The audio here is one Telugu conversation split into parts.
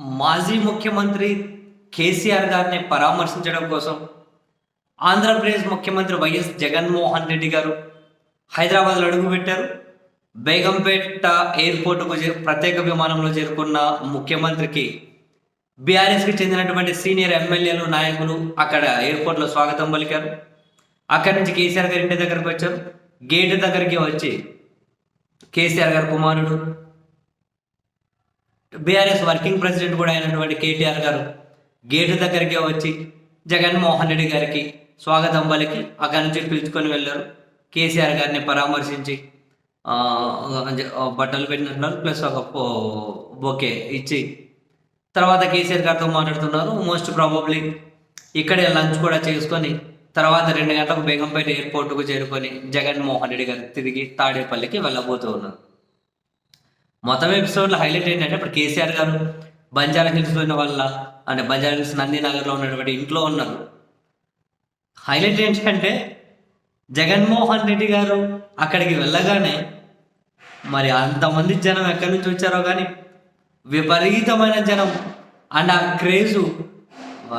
మాజీ ముఖ్యమంత్రి కేసీఆర్ గారిని పరామర్శించడం కోసం ఆంధ్రప్రదేశ్ ముఖ్యమంత్రి వైఎస్ జగన్మోహన్ రెడ్డి గారు హైదరాబాద్లో అడుగుపెట్టారు బేగంపేట ఎయిర్పోర్టుకు ప్రత్యేక విమానంలో చేరుకున్న ముఖ్యమంత్రికి బీఆర్ఎస్కి చెందినటువంటి సీనియర్ ఎమ్మెల్యేలు నాయకులు అక్కడ ఎయిర్పోర్ట్లో స్వాగతం పలికారు. అక్కడి నుంచి కేసీఆర్ గారి ఇంటి దగ్గరకు వచ్చారు. గేటు దగ్గరికి వచ్చి కేసీఆర్ గారి కుమారుడు బీఆర్ఎస్ వర్కింగ్ ప్రెసిడెంట్ కూడా అయినటువంటి కేటీఆర్ గారు గేటు దగ్గరికి వచ్చి జగన్మోహన్ రెడ్డి గారికి స్వాగతం పలికి అక్కడి నుంచి పిలుచుకొని వెళ్ళారు. కేసీఆర్ గారిని పరామర్శించి బట్టలు పెట్టినట్టున్నారు ప్లస్ ఒక బొకే ఇచ్చి. తర్వాత కేసీఆర్ గారితో మాట్లాడుతున్నారు. మోస్ట్ ప్రాబబ్లీ ఇక్కడే లంచ్ కూడా చేసుకొని తర్వాత రెండు గంటలకు బేగంపేట ఎయిర్పోర్టుకు చేరుకొని జగన్మోహన్ రెడ్డి గారు తిరిగి తాడేపల్లికి వెళ్ళబోతూ ఉన్నారు. మొత్తం ఎపిసోడ్లో హైలైట్ ఏంటంటే ఇప్పుడు కేసీఆర్ గారు బంజారా హిల్స్ ఉన్న వల్ల అంటే బంజారా హిల్స్ నందినగర్లో ఉన్నటువంటి ఇంట్లో ఉన్నారు. హైలైట్ ఏంటంటే జగన్మోహన్ రెడ్డి గారు అక్కడికి వెళ్ళగానే మరి అంతమంది జనం ఎక్కడి నుంచి వచ్చారో కానీ విపరీతమైన జనం అండ్ ఆ క్రేజు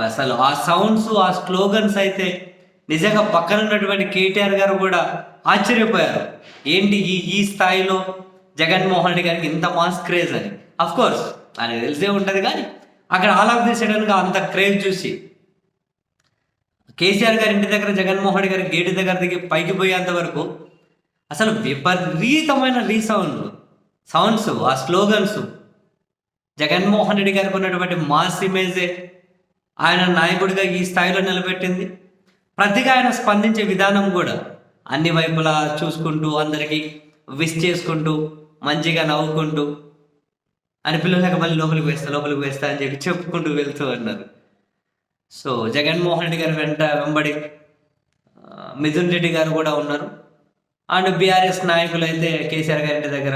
అసలు ఆ సౌండ్స్ ఆ స్లోగన్స్ అయితే నిజంగా పక్కన ఉన్నటువంటి కేటీఆర్ గారు కూడా ఆశ్చర్యపోయారు. ఏంటి ఈ ఈ స్థాయిలో జగన్మోహన్ రెడ్డి గారికి ఇంత మాస్ క్రేజ్ అని. అఫ్ కోర్స్ ఆయన తెలిసే ఉంటుంది కానీ అక్కడ ఆల్ ఆఫ్ ది సడన్గా అంత క్రేజ్ చూసి. కేసీఆర్ గారి ఇంటి దగ్గర జగన్మోహన్ రెడ్డి గారి గేటు దగ్గర దిగి పైకి పోయేంత వరకు అసలు విపరీతమైన రీసౌండ్ సౌండ్స్ ఆ స్లోగన్స్ జగన్మోహన్ రెడ్డి గారికి ఉన్నటువంటి మాస్ ఇమేజే ఆయన నాయకుడిగా ఈ స్థాయిలో నిలబెట్టింది. ప్రతిగా ఆయన స్పందించే విధానం కూడా అన్ని వైపులా చూసుకుంటూ అందరికీ విష్ చేసుకుంటూ మంచిగా నవ్వుకుంటూ అని పిల్లలకి మళ్ళీ లోపలికి వేస్తా లోపలికి వేస్తా అని చెప్పి చెప్పుకుంటూ వెళ్తూ ఉన్నారు సో జగన్మోహన్ రెడ్డి గారి వెంట వెంబడి మిథున్ రెడ్డి గారు కూడా ఉన్నారు. అండ్ బీఆర్ఎస్ నాయకులు అయితే కేసీఆర్ గారి దగ్గర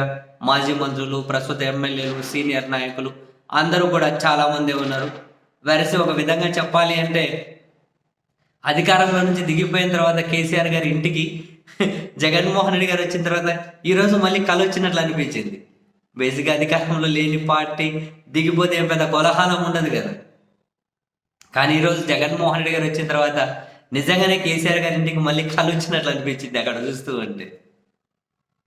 మాజీ మంత్రులు ప్రస్తుత ఎమ్మెల్యేలు సీనియర్ నాయకులు అందరూ కూడా చాలామంది ఉన్నారు. వెరసి ఒక విధంగా చెప్పాలి అంటే అధికారంలో నుంచి దిగిపోయిన తర్వాత కేసీఆర్ గారి ఇంటికి జగన్మోహన్ రెడ్డి గారు వచ్చిన తర్వాత ఈరోజు మళ్ళీ కలు వచ్చినట్లు అనిపించింది. బేసిక్గా అధికారంలో లేని పార్టీ దిగిపోతే ఏం పెద్ద కోలాహలం ఉండదు కదా. కానీ ఈరోజు జగన్మోహన్ రెడ్డి గారు వచ్చిన తర్వాత నిజంగానే కేసీఆర్ గారి ఇంటికి మళ్ళీ కలు వచ్చినట్లు అనిపించింది అక్కడ చూస్తూ ఉంటే.